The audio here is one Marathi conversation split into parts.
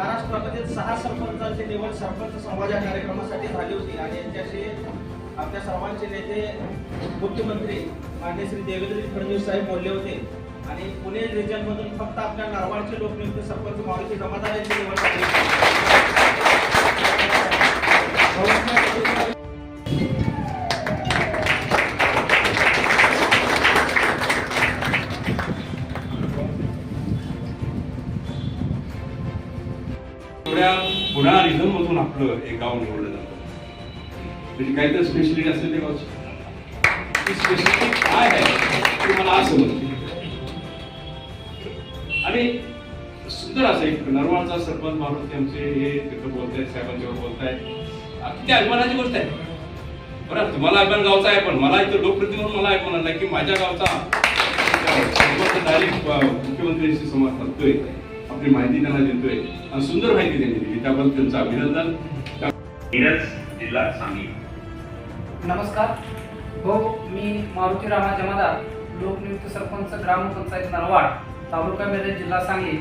महाराष्ट्रामधील सहा सरपंचांची निवड सरपंच संवाद या कार्यक्रमासाठी झाली होती आणि यांच्याशी आपल्या सर्वांचे नेते मुख्यमंत्री मान्य श्री देवेंद्र फडणवीस साहेब बोलले होते. आणि पुणे रिजनमधून फक्त आपल्या नारवाडचे लोकनियुक्त सरपंच मारुती जमादार यांची निवड झाली थोड्या पुन्हा रिझन मधून आपलं एक गाव निवडलं जातं. म्हणजे काहीतरी स्पेशलिटी असेल त्या गावची. ती स्पेशलिटी काय आहे? ते मला आज समजते आणि सुंदर असं एक नरवाडचा सरपंच मारुती आमचे हे तिथं बोलतायत साहेबांच्यावर बोलतायत. किती अभिमानाची गोष्ट आहे. बरं तुम्हाला अभिमान गावचा आहे पण मला इथं लोकप्रतिनिधी म्हणून मला अभिमान आला की माझ्या गावचा डायरेक्ट मुख्यमंत्र्यांशी संवाद साधतोय आपली माहिती त्यांना देतोय आणि सुंदर माहिती त्यांनी दिली. त्याबद्दल त्यांचं अभिनंदन. मिरज जिल्हा सांगली. नमस्कार. हो मी मारुती रामा जमादार लोकनियुक्त सरपंच ग्रामपंचायत नरवाड तालुका मिरज जिल्हा सांगली.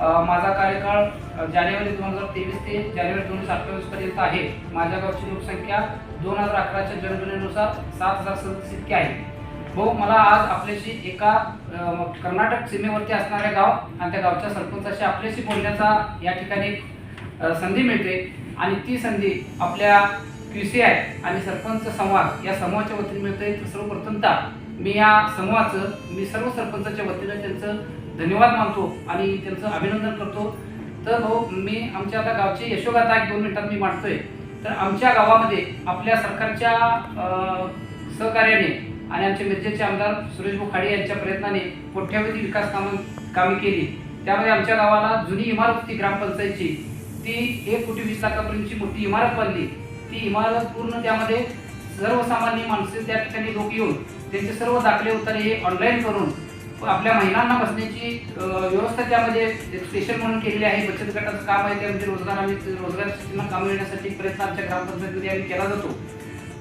माझा कार्यकाळ जानेवारी दोन हजार तेवीस ते जानेवारी दोन हजार अठ्ठावीस पर्यंत आहे. माझ्या गावची लोकसंख्या दोन हजार अकराच्या जनगणनेनुसार सात हजार सदतीस इतकी आहे. हो मला आज आपल्याशी एका कर्नाटक सीमेवरती असणाऱ्या गाव आणि त्या गावच्या सरपंचाशी आपल्याशी बोलण्याचा या ठिकाणी संधी मिळते. आणि ती संधी आपल्या क्यू आय आणि सरपंच संवाद या समूहाच्या वतीने मिळते. तर मी या समूहाचं मी सर्व सरपंचाच्या वतीनं त्यांचं धन्यवाद मानतो आणि त्यांचं अभिनंदन करतो. तर हो मी आमच्या आता गावची यशोगाथा एक दोन मिनिटात मी मांडतोय. तर आमच्या गावामध्ये आपल्या सरकारच्या सहकार्याने आणि आमचे मिरजेचे आमदार सुरेश खाडे यांच्या प्रयत्नाने कोट्यावधी विकास कामं कामे केली. त्यामध्ये आमच्या गावाला जुनी इमारत होती ग्रामपंचायतची. ती एक कोटी वीस लाखापर्यंतची मोठी इमारत बनली. ती इमारत पूर्ण त्यामध्ये सर्वसामान्य माणसे त्या ठिकाणी लोक येऊन त्यांचे सर्व दाखले उतारे हे ऑनलाईन करून आपल्या महिलांना बसण्याची व्यवस्था त्यामध्ये स्पेशल स्टेशन म्हणून केलेली आहे. बचत गटाचं काम आहे त्यामध्ये रोजगार आम्ही रोजगार काम मिळण्यासाठी प्रयत्न आमच्या ग्रामपंचायतीमध्ये आम्ही केला जातो.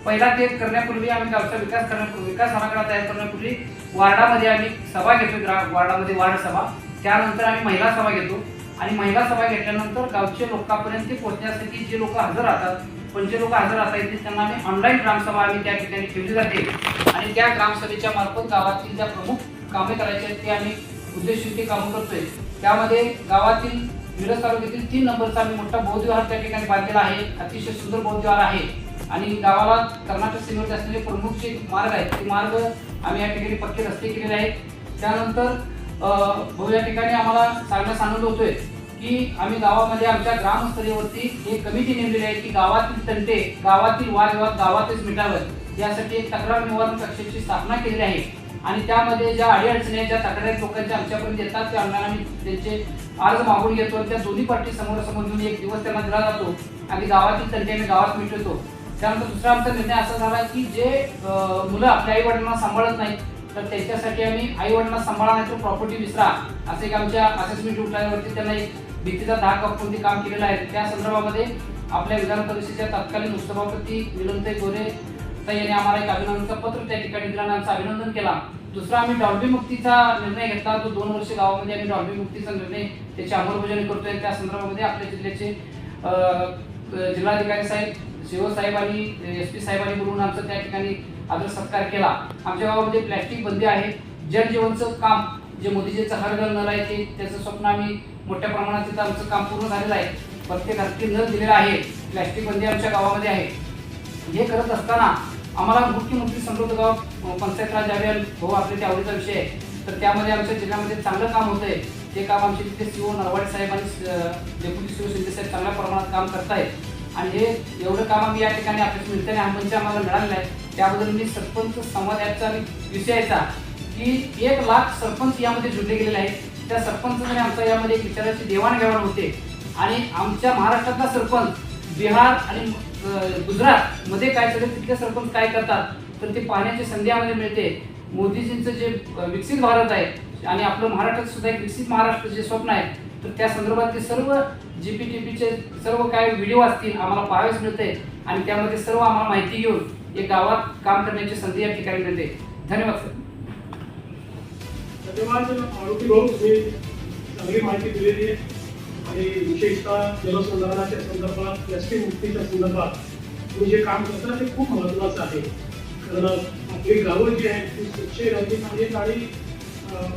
पहिला ते करण्यापूर्वी आम्ही गावचा विकास करण्यापूर्वी विकास आराखडा तयार करण्यापूर्वी वार्डामध्ये आम्ही सभा घेतो ग्रा वार्डामध्ये वार्ड सभा. त्यानंतर आम्ही महिला सभा घेतो. आणि महिला सभा घेतल्यानंतर गावचे लोकांपर्यंत ते पोहोचण्यासाठी जे लोक हजर राहतात पण जे लोक हजर राहता येतील त्यांना आम्ही ऑनलाईन ग्रामसभा आम्ही त्या ठिकाणी ठेवली जाते. आणि त्या ग्रामसभेच्या मार्फत गावातील ज्या प्रमुख कामे करायची आहेत ते आम्ही उद्देशून ते कामं करतोय. त्यामध्ये गावातील मिरज तालुक्यातील तीन नंबरचा आम्ही मोठा बौद्धविहार त्या ठिकाणी बांधलेला आहे. अतिशय सुंदर बौद्धविहार आहे. आणि गावाला कर्नाटक सीमेवरती असलेले प्रमुख जे मार्ग आहेत ते मार्ग आम्ही या ठिकाणी पक्के रस्ते केलेले आहेत. त्यानंतर भाऊ या ठिकाणी आम्हाला सांगण्यास आनंद होतोय की आम्ही गावामध्ये आमच्या ग्रामस्तरीवरती एक कमिटी नेमलेली आहे की गावातील तंटे गावातील वादविवाद गावातच मिटावत यासाठी एक तक्रार निवारण कक्षाची स्थापना केलेली आहे. आणि त्यामध्ये ज्या अडीअडचणी आहेत, ज्या तक्रारी लोकांच्या आमच्यापर्यंत येतात त्या आम्हाला आम्ही त्यांचे अर्ज मागून घेतो त्या दोन्ही पार्टी समोरासमोर घेऊन एक दिवस त्यांना दिला जातो. आणि गावातील तंटे आम्ही गावात मिटवतो. त्यानंतर दुसरा आमचा निर्णय असा झाला की जे मुलं आपल्या आई वडिलांना सांभाळत नाहीत तर त्याच्यासाठी आम्ही आई वडिलांना सांभाळा नाही तर प्रॉपर्टी विसरा असं एक आमच्या असेसमेंट उठाल्यावरती त्यांना एक भीतीचा धाक आपण ते काम केलेलं आहे. त्या संदर्भामध्ये आपल्या विधान परिषदेच्या तत्कालीन उपसभापती विनंत गोरे यांनी आम्हाला एक अभिनंदनचं पत्र त्या ठिकाणी दिलं आणि आमचं अभिनंदन केला. दुसरा आम्ही डॉल्बी मुक्तीचा निर्णय घेतला. तो दोन वर्ष गावामध्ये आम्ही डॉल्बी मुक्तीचा निर्णय त्याची अंमलबजावणी करतोय. त्या संदर्भामध्ये आपल्या जिल्ह्याचे जिल्हाधिकारी साहेब शिव साहेबांनी एस पी साहेबांनी बोलून आमचं त्या ठिकाणी आदर सत्कार केला. आमच्या गावामध्ये प्लॅस्टिक बंदी आहे. जलजीवनचं काम जे मोदीजीचं हर घर नळ आहे ते त्याचं स्वप्न आम्ही मोठ्या प्रमाणात तिथं आमचं काम पूर्ण झालेलं आहे. प्रत्येक घरटी नळ दिलेला आहे. प्लॅस्टिक बंदी आमच्या गावामध्ये आहे. हे करत असताना आम्हाला मुख्यमंत्री समृद्ध गाव पंचायत राज अभियान हो आपल्या त्या आवडीचा विषय आहे. तर त्यामध्ये आमच्या जिल्ह्यामध्ये चांगलं काम होतंय. ते काम आमचे तिथे सीओ नरवाडे साहेब आणि अं, डेप्युटी सीओ शिंदे साहेब चांगल्या प्रमाणात काम करतायत. आणि हे एवढं काम आम्ही या ठिकाणी आपल्या मिळताना हा आम्हाला मिळालेलं आहे. त्याबद्दल मी सरपंच संवाद ॲपचा विषयाचा की एक लाख सरपंच यामध्ये जुडले गेलेले आहेत. त्या सरपंचाने आमचा यामध्ये एक विचाराची देवाणघेवाण होते. आणि आमच्या महाराष्ट्रातला सरपंच बिहार आणि गुजरातमध्ये गुजरात मध्ये काय करतात तिथले सरपंच काय करतात तर ते पाहण्याची संधी आम्हाला मिळते. मोदीजींचं जे विकसित भारत आहे आणि आपलं महाराष्ट्रात सुद्धा एक विकसित महाराष्ट्र जे स्वप्न आहे तर त्या संदर्भातले सर्व जी पी टी पीचे सर्व काय व्हिडिओ असतील आम्हाला पाहावेच मिळते आणि त्यामध्ये सर्व आम्हाला माहिती घेऊन एक गावात काम करण्याची संधी या ठिकाणी मिळते. धन्यवाद सर. आरोपी भाऊ चांगली माहिती दिलेली आहे आणि विशेषतः जलसंधारणाच्या संदर्भात मुक्तीच्या संदर्भात तुम्ही जे काम करता ते खूप महत्त्वाचं आहे. कारण आपली गावं जी आहेत ती स्वच्छ आणि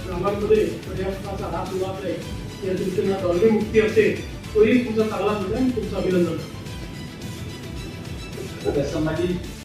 ग्रामांमध्ये पर्यावरणाचा आहे. या दृष्टीनं डॉल्बी मुक्ती असेल तोही तुमचा चांगला होता आणि तुमचं अभिनंदन.